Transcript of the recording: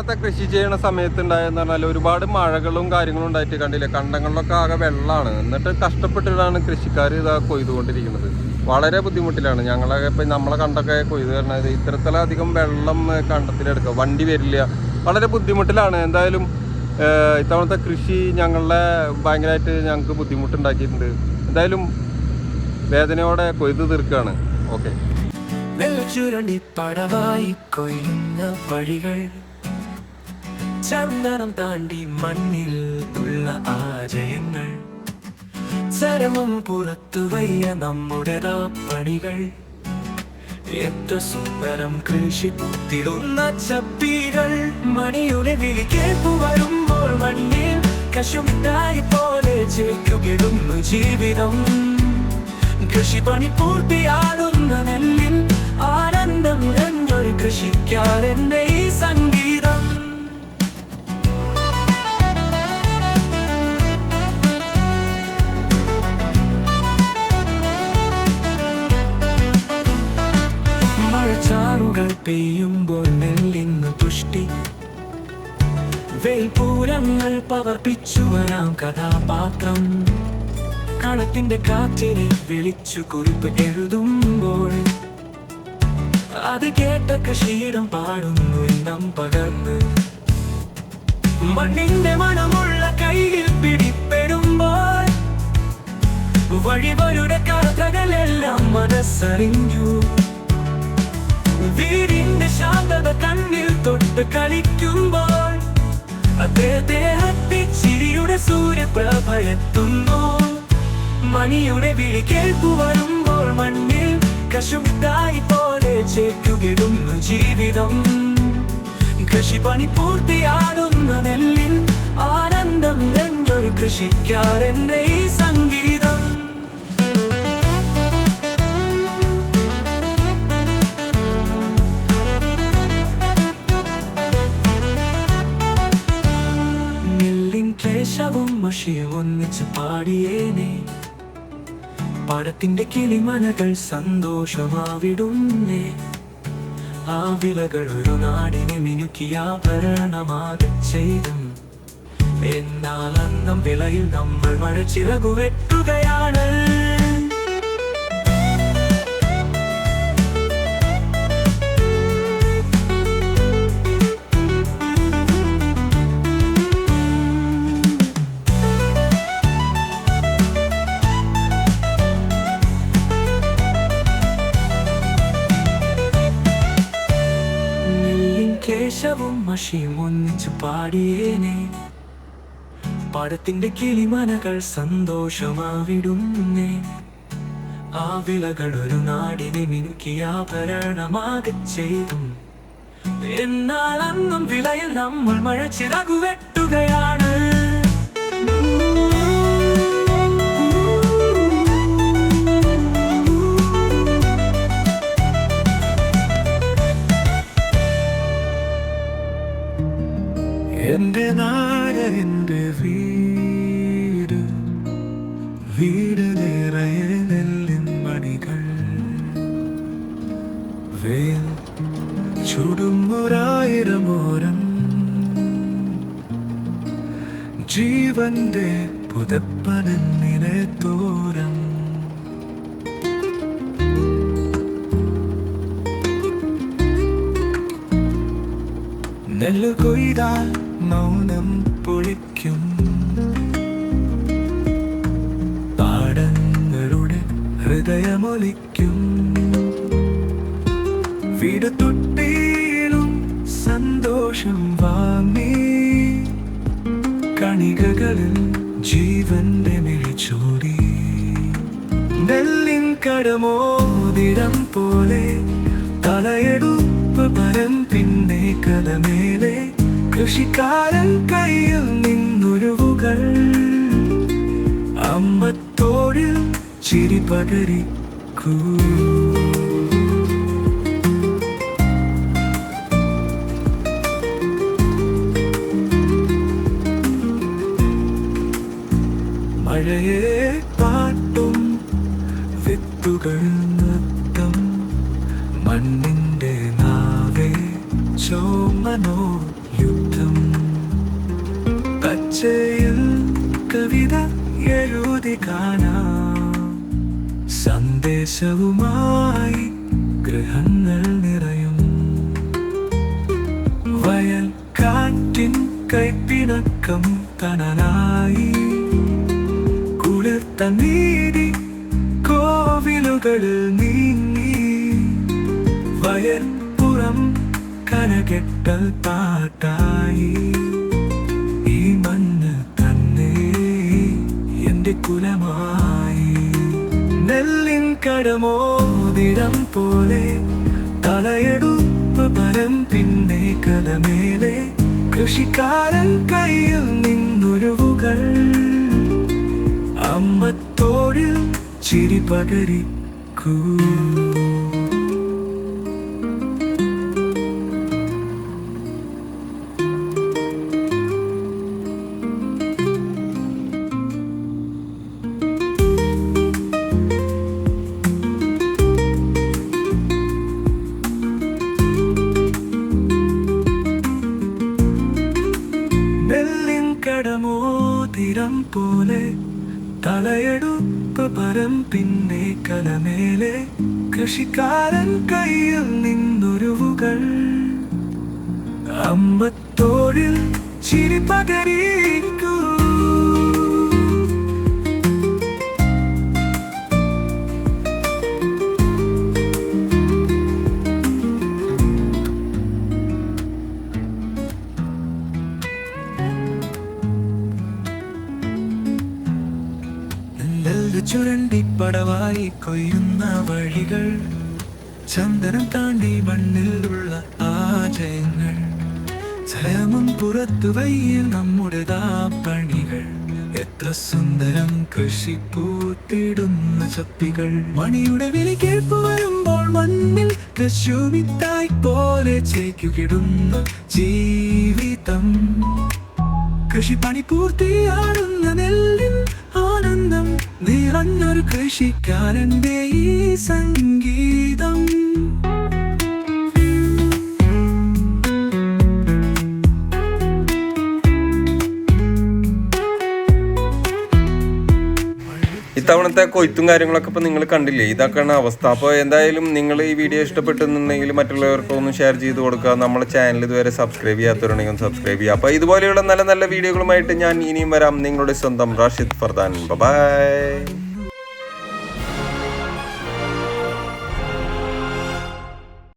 ഇത്തവണത്തെ കൃഷി ചെയ്യണ സമയത്ത് ഉണ്ടായെന്ന് പറഞ്ഞാൽ ഒരുപാട് മഴകളും കാര്യങ്ങളും ഉണ്ടായിട്ട് കണ്ടില്ലേ? കണ്ടങ്ങളിലൊക്കെ ആകെ വെള്ളമാണ് എന്നിട്ട് കഷ്ടപ്പെട്ടിട്ടാണ് കൃഷിക്കാർ ഇതാ കൊയ്തുകൊണ്ടിരിക്കുന്നത്. വളരെ ബുദ്ധിമുട്ടിലാണ്. ഞങ്ങളൊക്കെ ഇപ്പം നമ്മളെ കണ്ടൊക്കെ കൊയ്ത് പറഞ്ഞത് ഇത്തരത്തിലധികം വെള്ളം കണ്ടത്തിലെടുക്കുക. വണ്ടി വരില്ല. വളരെ ബുദ്ധിമുട്ടിലാണ്. എന്തായാലും ഇത്തവണത്തെ കൃഷി ഞങ്ങളുടെ ഭയങ്കരമായിട്ട് ഞങ്ങൾക്ക് ബുദ്ധിമുട്ടുണ്ടാക്കിയിട്ടുണ്ട്. എന്തായാലും വേദനയോടെ കൊയ്ത് തീർക്കുകയാണ്. ഓക്കെ. ചുരണ്ടി പടവായി കൊയ്യുന്ന വഴികൾ ചന്ദനം താണ്ടി മണ്ണിൽ തുള്ള ആജയങ്ങൾ. ചരമം പുറത്തു വയ്യ നമ്മുടെ പണികൾ എത്ര സുന്ദരം കൃഷി തിടുന്ന ചപ്പികൾ. മണിയുടെ വിളി കേൾപ്പു വരുമ്പോൾ മണ്ണിൽ കശുമിട്ടായി പോലെ ചേക്കുകിടുന്നു ജീവിതം. കൃഷിപ്പണി പൂർത്തിയാകുന്ന പെയ്യുമ്പോൾ നെല്ലിന്ന് പുഷ്ടി വെൽപൂരങ്ങൾ പവർപ്പിച്ചു വരാം കഥാപാത്രം. കളത്തിന്റെ കാറ്റിനെ വിളിച്ചു കുറിപ്പ് എഴുതുമ്പോൾ അത് കേട്ട കൃഷിയിടം പാടുന്നു ഇനം പകർന്ന്. മണ്ണിന്റെ മണമുള്ള കയ്യിൽ പിടിപ്പെടുമ്പോൾ വഴിവരുടെ കഥകളെല്ലാം മനസ്സറിഞ്ഞു. ശാന്തത കണ്ണിൽ തൊട്ട് കളിക്കുമ്പോൾ അദ്ദേഹത്തെ ചിരിയുടെ സൂര്യപ്രഭയെത്തുന്നു. മണിയുടെ വിളി കേൾപ്പു വരുമ്പോൾ മണ്ണിൽ കശുമിട്ടായി പോലെ ചേക്കുകിടുന്നു ജീവിതം. കൃഷിപ്പണി പൂർത്തിയാകുന്ന നെല്ലിൽ ആനന്ദം എന്നൊരു കൃഷിക്കാരന്റെ ഈ സംഗീതം. മഷിയും ഒന്നിച്ച് പാടിയേനെ. പടത്തിന്റെ കിളിമനകൾ സന്തോഷമാവിടുന്നേ. ആ വിളകൾ ഒരു നാടിനെ മിനുക്കിയാഭരണമാകെ ചെയ്തും. എന്നാൽ അന്നം വിളയിൽ നമ്മൾ മഴ ചിറകു കേശവും മഷിയും ഒന്നിച്ചു പാടിയേനെ. പടത്തിന്റെ കിളിമനകൾ സന്തോഷമാവിടുന്നേ. ആ വിളകൾ ഒരു നാടിനെ മിനുക്കിയാഭരണമാകെ ചെയ്തും. എന്നാൽ അന്നും വിളയിൽ നമ്മൾ മഴ ചിറകു എന്റെ നാട് എന്റെ വീട് വീട് നിറയെ നെല്ലിൻ മണികൾ. വേൽ ചുടുമൊരായിരം ഓരം. ജീവന്റെ പുതപ്പനെന്നിനെ തോരം. നെല്ല് കൊയ്താൽ മൗനം പൊളിക്കും. പാടങ്ങളുടെ ഹൃദയമൊലിക്കും. വീട് തൊട്ടിയിലും സന്തോഷം വാങ്ങി. കണികകളിൽ ജീവന്റെ മിഴിച്ചോടി നെല്ലിൻ കടമോതിരം പോലെ തലയെടുപ്പ് പരം പിന്നെ കഥമേലെ കൃഷിക്കാരൻ കയ്യിൽ നിന്നൊരുവുകൾ. അമ്മത്തോടിൽ ചിരി പകരിക്കൂ മഴയെ പാട്ടും വിത്തുകൾ നൃത്തം. മണ്ണിന്റെ നാവേ യുദ്ധം. പച്ചയിൽ കവിത എഴുതി കാണാ. സന്ദേശവുമായി ഗ്രഹങ്ങൾ നിറയും. വയൽ കാറ്റിൻ കൈപ്പിണക്കം തണനായി കുളിർത്ത നീതി കോവിലുകൾ നീങ്ങി. വയൽ പുറം കനകെട്ടൽ പാട്ടായി. ഈ മണ്ണ് തന്നെ എന്റെ കുലമായി. നെല്ലിൻ കടമോതിരം പോലെ തലയെടുപ്പ് പരം പിന്നെ കലമേലെ കൃഷിക്കാരൻ കയ്യിൽ നിന്നൊരുവുകൾ. അമ്മത്തോടിൽ ചിരി പകരിക്കൂ. പോലെ തലയെടുപ്പ് പരം പിന്നെ കലമേലെ കൃഷിക്കാരൻ കയ്യിൽ നിന്നൊരുവുകൾ. അമ്പത്തോഴിൽ ചിരി പകരിക്കൂ നെല്ല് ചുരണ്ടി പടവായി കൊയ്യുന്ന വഴികൾ ചന്ദനം താണ്ടി മണ്ണിലുള്ള ആചയങ്ങൾ ചരമം പുറത്തു വയ്യ നമ്മുടെ പണികൾ എത്ര സുന്ദരം കൃഷി പൂത്തിടുന്ന ചപ്പികൾ. മണിയുടെ വിളി കേൾപ്പ് വരുമ്പോൾ മണ്ണിൽ കശുവിത്തായി പോലെ ചേക്കുകിടുന്ന ജീവിതം. കൃഷിപ്പണി പൂർത്തിയാടുന്ന നെല്ലിൻ ആനന്ദം നിറഞ്ഞൊരു കൃഷിക്കാരന്റെ ഈ സംഗീതം. ഇത്തവണത്തെ കൊയ്ത്തും കാര്യങ്ങളൊക്കെ ഇപ്പൊ നിങ്ങൾ കണ്ടില്ലേ? ഇതൊക്കെയാണ് അവസ്ഥ. അപ്പോൾ എന്തായാലും നിങ്ങൾ ഈ വീഡിയോ ഇഷ്ടപ്പെട്ടെന്നുണ്ടെങ്കിൽ മറ്റുള്ളവർക്ക് ഒന്ന് ഷെയർ ചെയ്ത് കൊടുക്കുക. നമ്മുടെ ചാനൽ ഇതുവരെ സബ്സ്ക്രൈബ് ചെയ്യാത്തവരുണ്ടെങ്കിൽ ഒന്ന് സബ്സ്ക്രൈബ് ചെയ്യുക. അപ്പോൾ ഇതുപോലെയുള്ള നല്ല നല്ല വീഡിയോകളുമായിട്ട് ഞാൻ ഇനിയും വരാം. നിങ്ങളുടെ സ്വന്തം റാഷിദ് ഫർദാൻ. ബൈ